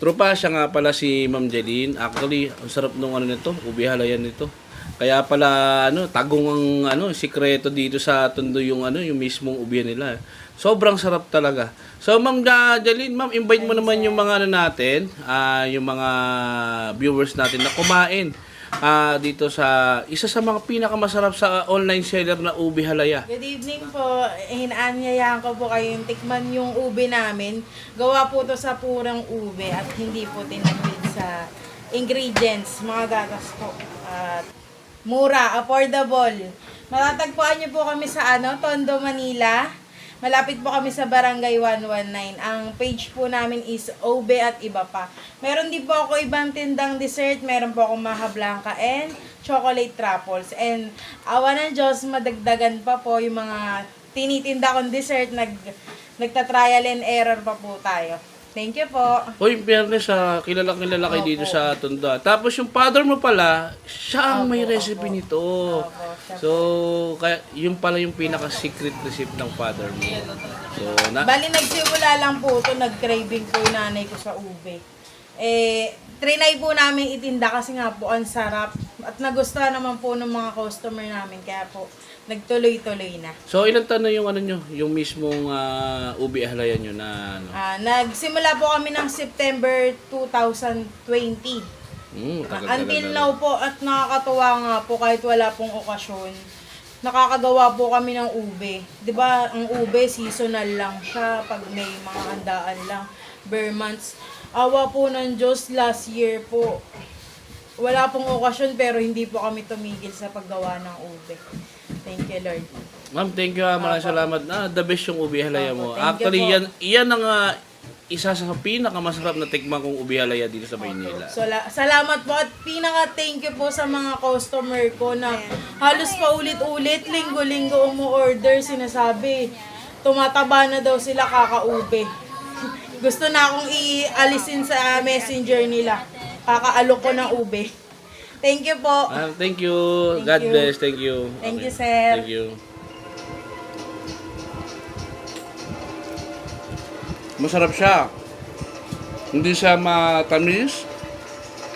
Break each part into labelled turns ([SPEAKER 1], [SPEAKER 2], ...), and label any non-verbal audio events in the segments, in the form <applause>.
[SPEAKER 1] Tropa, siya nga pala si Ma'am Jeline. Actually, ang sarap nung ano nito, ubi halayan nito. Kaya pala ano, tagong ang ano, sikreto dito sa Tondo yung ano, yung mismong ubi nila. Sobrang sarap talaga. So Ma'am uh, Jeline, Ma'am, invite mo naman yung mga ano natin, ah, yung mga viewers natin na kumain ah, dito sa isa sa mga pinakamasarap sa online seller na ubi halaya.
[SPEAKER 2] Good evening po. Hinaanyayahan ko po kayong tikman yung ube namin. Gawa po to sa purang ube at hindi po tinagpid sa ingredients, mga gatas po. At mura, affordable. Matatagpuan niyo po kami sa ano, Tondo, Manila. Malapit po kami sa Barangay 119. Ang page po namin is Obe at iba pa. Meron din po ako ibang tindang dessert. Meron po akong Maha Blanca and chocolate truffles. And awa ng Diyos, madagdagan pa po yung mga tinitinda kong dessert. Nag, nagta-trial and error pa po tayo. Thank you po.
[SPEAKER 1] Hoy, in fairness, ah, kilala kilala kayo dito
[SPEAKER 2] Opo.
[SPEAKER 1] sa Tondo. Tapos yung father mo pala, siya ang may
[SPEAKER 2] Opo,
[SPEAKER 1] recipe
[SPEAKER 2] opo.
[SPEAKER 1] nito.
[SPEAKER 2] Siya
[SPEAKER 1] So, kaya yun pala yung pinaka-secret recipe ng father mo. So, na,
[SPEAKER 2] Bali, nagsimula lang po ito, nag-craving po yung nanay ko sa ube. Eh, trinay po namin itinda kasi nga po ang sarap. At nagustuhan naman po ng mga customer namin. Kaya po, nagtuloy-tuloy na.
[SPEAKER 1] so ilan taon na yung ano nyo, yung mismong ah, ubi ahlayan nyo na ano?
[SPEAKER 2] Ah, nagsimula po kami ng September 2020.
[SPEAKER 1] Mm, tagal,
[SPEAKER 2] Until
[SPEAKER 1] tagal,
[SPEAKER 2] now po at nakakatuwa nga po kahit wala pong okasyon. Nakakagawa po kami ng ube. 'Di ba ang ube seasonal lang siya pag may mga handaan lang. Bare months. Awa po ng Diyos last year po. Wala pong okasyon pero hindi po kami tumigil sa paggawa ng ube. Thank you Lord.
[SPEAKER 1] Ma'am, thank you. ah, Maraming salamat. Ah, the best yung ubi halaya mo.
[SPEAKER 2] Thank you
[SPEAKER 1] Actually,
[SPEAKER 2] po.
[SPEAKER 1] yan, yan ang ah, isa sa pinakamasarap na tikman kong ubi halaya dito sa Maynila.
[SPEAKER 2] So, la- salamat po at pinaka thank you po sa mga customer ko na halos pa ulit-ulit, linggo-linggo umu-order, sinasabi, tumataba na daw sila kakaube. <laughs> Gusto na akong ialisin sa messenger nila. Kakaalok ko ng ube. Thank you po.
[SPEAKER 1] Ah, thank you.
[SPEAKER 2] Thank
[SPEAKER 1] God
[SPEAKER 2] you.
[SPEAKER 1] bless. Thank you.
[SPEAKER 2] Thank
[SPEAKER 1] Okay.
[SPEAKER 2] you, sir.
[SPEAKER 1] Thank you. Masarap siya. Hindi siya matamis.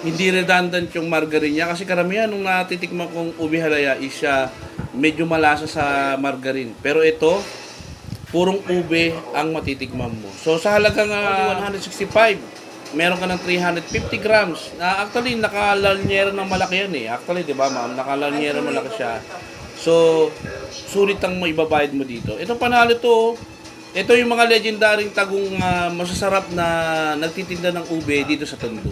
[SPEAKER 1] Hindi redundant yung margarine niya. Kasi karamihan nung natitikman kong ubi halaya is siya medyo malasa sa margarine. Pero ito, purong ube ang matitikman mo. So sa halagang ah, 165, meron ka ng 350 grams. Na actually, nakalalnyera ng malaki yan eh. Actually, di ba ma'am? Nakalalnyera malaki siya. So, sulit ang maibabayad mo dito. Ito panalo to. Ito yung mga legendaring tagong ah, masasarap na nagtitinda ng ube dito sa Tondo.